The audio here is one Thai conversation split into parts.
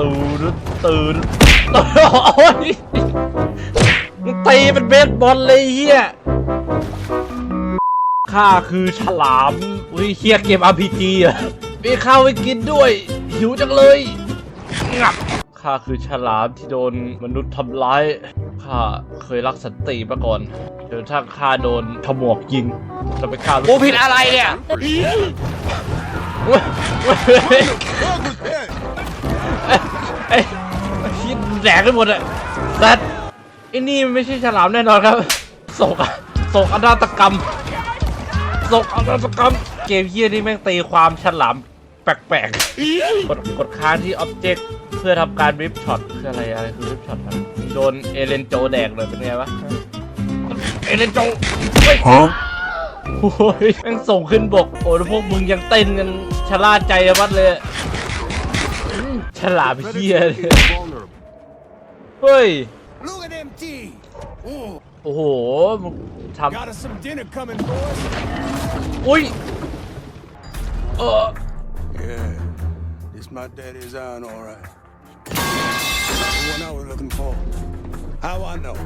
ตื่นตื่นตื่นโอ้ยมึงตีเป็นเบสบอลเลยเฮียข้าคือฉลามอุ้ยเฮียเกม RPG อะมีข้าวให้กินด้วย หิวจังเลยงับข้าคือฉลามที่โดนมนุษย์ทำร้ายข้าเคยรักสันติมาก่อนจนถ้าข้าโดนขมวกยิงจะไปฆ่าลูกกูผิดอะไรเนี่ย ไอ้ไอ้ที่แดกไปหมดอะแต่ไอ้นี่มันไม่ใช่ฉลามแน่นอนครับโศกอะโศกอนาตกรรมโศกอนาตกรรม เกมเฮียนี่แม่งตีความฉลามแปลกๆ กดกดค้างที่อ็อบเจกต์เพื่อทำการริปช็อตคืออะไรอะไรคือริปช็อตครับโดนเอเลนโจแดกเลยเป็นไงวะ เอเลนโจเฮ้ยโอ้ยแม่งส่งขึ้นบก โอ้ยพวกมึงยังเต้นกันชะล่าใจวัดเลยอืม ฉลาดเฮียเลยเฮ้ย Look at them teeth. Ooh, โอ้โหมึงท got us some dinner coming, boys. ำอุ้ย เออ Yeah, this my daddy's iron, all right. The one I was looking for. How I know?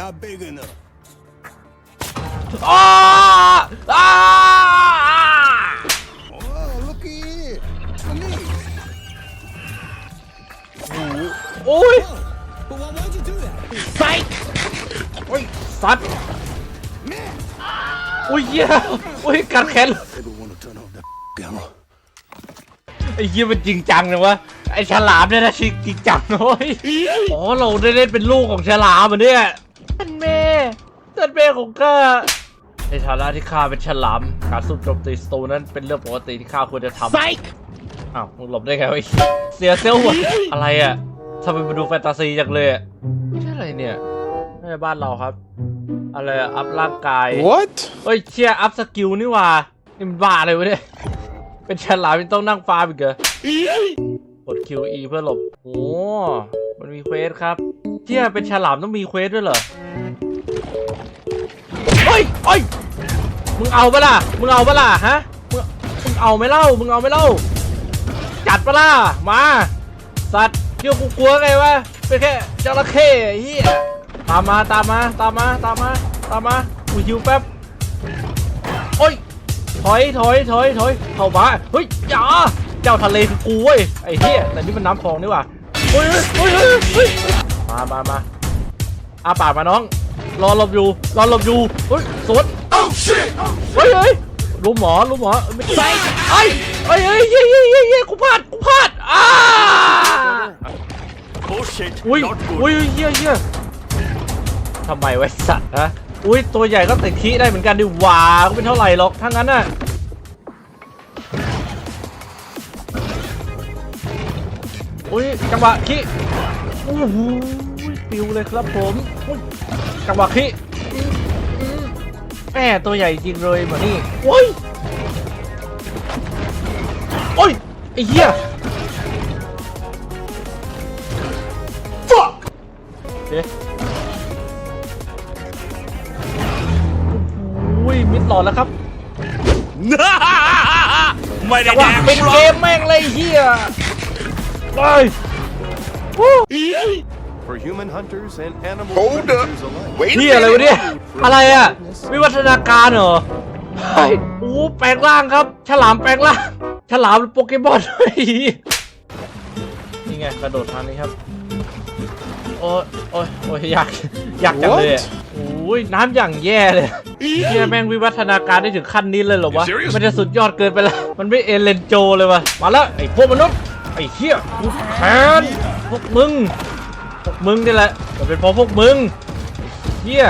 Not big enough. อ้า โอ้ยสัตว์ Man, อุ้ยเหี้ยอุ้ยกัดแขน maybe want to turn off that camera. ไอ้เหี้ยมันจริงจังเลยวะไอ้ฉลามเนี่ยนะจริงจริงจังนะเว้ยอ๋อเราได้เล่นเป็นลูกของฉลามเหมือนเนี่ยท่านแม่ท่านแม่ของข้าในฐานะที่ข้าเป็นฉลาม การสู้โจมตีสโตนนั้นเป็นเรื่องปกติที่ข้าควรจะทำไซอ้าวมึงหลบได้ไงวะไอ้เสียเซลล์หมดอะไรอะทำไมมาดูแฟนตาซีจังเลยอะนี่อะไรเนี่ยไม่ใช่บ้านเราครับ อะไรอะอัพร่างกาย What? เฮ้ยเชียร์อัพสกิลนี่หว่านี่มันบ้าเลยวะเนี่ย เป็นฉลามยังต้องนั่งฟาร์มอีกเหรอกด QE เพื่อหลบ โอ้มันมีเควสครับเชียเป็นฉลามต้องมีเควสด้วยเหรอเฮ้ยเฮ้ยมึงเอาปะล่ะ มึงเอาปะล่ะฮะ มึงมึงเอาไหม่เล่า มึงเอาไหม่เล่า จัดปะล่ะ มา สัตว์เกี่ยวกูกลัวไงวะ เป็นแค่จระเข้ไอ้เฮีย ตามมาตามมาตามมาตามมาตามมากูหิวแป๊บโอ้ยถอยถอยถอยถอยเข้ามาเฮ้ยอย่าเจ้าทะเลคือกูเว้ยไอ้เหี้ยแต่นี่มันน้ำคลองนี่หว่าเฮ้ยเฮ้ยเฮ้ยเฮ้ยมามามาอาปากมาน้อง รอหลบอยู่รอหลบอยู่เฮ้ยสวนเฮ้ยเฮ้ยรู้หมอรู้หมอไม่ใช่ไอ้ไอ้เฮ้ยเฮ้ยเฮ้ยเฮ้ยเฮ้ยกูพลาดกูพลาดอ้า bullshit อุ้ย not good อุ้ยเฮียเฮีย ทำไมไว้สัตว์ฮะอุ้ยตัวใหญ่ก็ติดขี้ได้เหมือนกันดิว่าก็เป็นเท่าไหร่หรอกถ้างั้นน่ะอุ้ยจังหวะขี้โอ้โหปิวเลยครับผมอุ้ยจังหวะขี้แม่ตัวใหญ่จริงเลยเหมือนนี่โอ้ยโอ้ยไอ้เหี้ยเอ๊ะโอ้ยมิ หลอดแล้วครับไม่ได้แต่แดว่ากเป็นกูหรเกอกมแม่งเลยเฮียไป For human hunters and animal Hold up. predators alike. Wait เฮี a ยอะไรวะ minute. เนี่ยอะไรอะ วิวัฒนาการเหรอเฮ้ยโอ้แปลงร่างครับ ฉลามแปลงร่าง ฉลามโปเกมอนเฮ้ยนี่ไงกระโดดทางนี้ครับ โอ้ยโอ้ยโอ้ยอยากอยากจังเลยอะ What? โอ้ยน้ำอย่างแย่เลยเฮียแม่งวิวัฒนาการได้ถึงขั้นนี้เลยเหรอวะ You serious? มันจะสุดยอดเกินไปแล้ว มันไม่เอเลนโจเลยวะมาแล้วไอ้พวกมนุษย์ไอ้เฮียกูแค้นพวกมึง พวกมึงนี่แหละมันเป็นเพราะพวกมึงเฮีย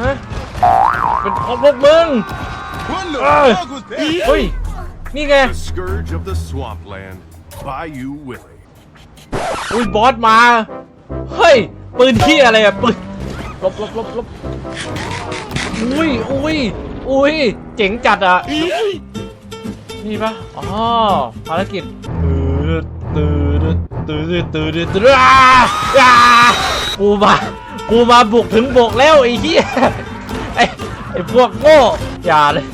ฮะเป็นเพราะพวกมึง What the Ah. fuck was that? เฮ้ยนี่ไง The scourge of the swampland. Bayou Willie. อุ้ยบอสมา เฮ้ย ปืนเฮียอะไรอะปืนหลบหลบหลบหลบอุ้ยอุ้ยอุ้ยเจ๋งจัดอะนี่ปะอ๋อภารกิจตื่นตื่นตื่นตื่นตื่นตื่นอ้าอ้ากูมากูมาบุกถึงบกแล้วไอ้เหี้ยไอ้ไอ้พวกโง่อย่าเลย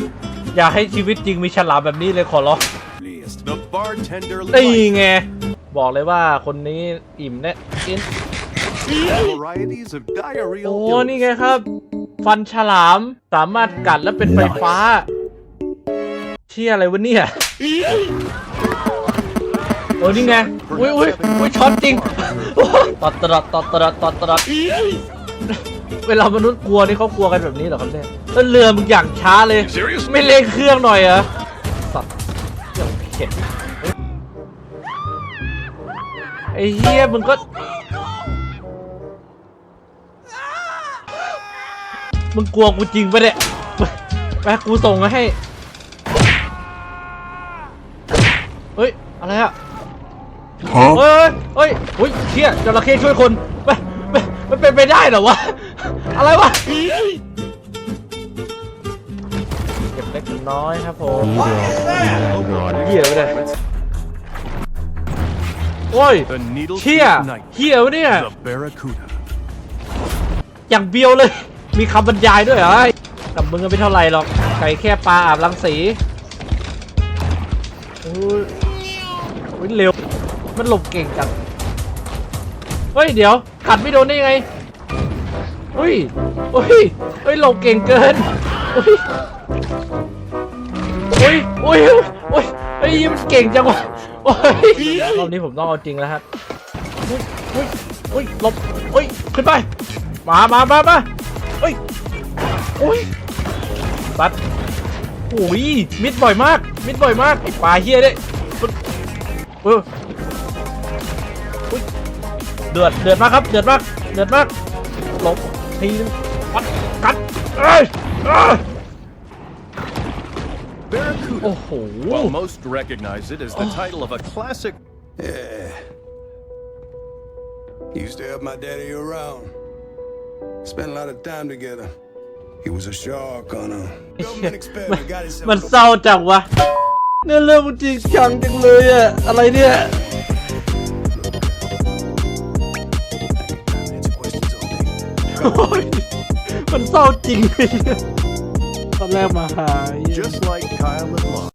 อย่าให้ชีวิตจริงมีฉลามแบบนี้เลยขอร้อง The bartender นี่ likes ไง บอกเลยว่าคนนี้อิ่มแน่กิน Varieties of diarrheal โอ้ illness. นี่ไงครับ ฟันฉลามสามารถกัดแล้วเป็นไฟฟ้า เชี่ยอะไรวะเนี่ยโอ้นี่ไง อุ้ยอุ้ยอุ้ยช็อตจริงตอดตรอดตอดตรอดตอดตรอดเวลามนุษย์กลัวนี่เขากลัวกันแบบนี้เหรอครับเนี่ยแล้วเรือมึงอย่างช้าเลย Serious? ไม่เร่งเครื่องหน่อยเหรอสัตว์เรื่องเข็ด อ้เฮียมึงก็มึงกลัวกูจริงปะเนี่ยไปไปกูส่งมาให้ เฮ้ย อะไรอะเฮ้ยเฮ้ยเฮ้ยเฮ้ยเชี่ยจระเข้ช่วยคนไปไปมันเป็นไปได้เหรอวะ อะไรวะ เก็บเล็กน้อยครับผมเหี้ยไปเลย โอ้ย The needle เชี่ย night. เหี้ยวะเนี่ย The barracuda. อย่างเบียวเลย มีคำบรรยายด้วยเหรอกับมึงก็ไม่เท่าไหร่หรอก ไก่แค่ปลาอาบรังสีโอ้ยโอ้ยเร็ว มันหลบเก่งจัง เฮ้ย เดี๋ยว กัดไม่โดนได้ยังไงเฮ้ยเฮ้ยเฮ้ยหลบเก่งเกินเฮ้ยโอ้ยโอ้ยโอ้ยเฮ้ยมันเก่งจังวะ โอ้ยรอบนี้ผมต้องเอาจริงแล้วครับเฮ้ยเฮ้ยเฮ้ยหลบเฮ้ยขึ้นไปมามามามาเฮ้ยโอ้ยตัดโอ้ยมิดบ่อยมาก มิดบ่อยมากไอ้ปลาเฮียเนี่ยเออเดือดเดือดมากครับเดือดมากเดือดมากหลบทีนึงปัดกัดเอ้ยเอ้ย Barracuda. โอ้โห While most recognize it as the title of a classic Yeah. Used to help my daddy around. Spent a lot of time together. He was a shark on a government experiment. Got himself มัน in a เศร้าจังวะเนื้อเรื่องมันจริงจังจังเลยอะอะไรเนี่ย Answer questions all day. โอ้ยมันเศร้าจริงเลย Just like Kyle and Locke.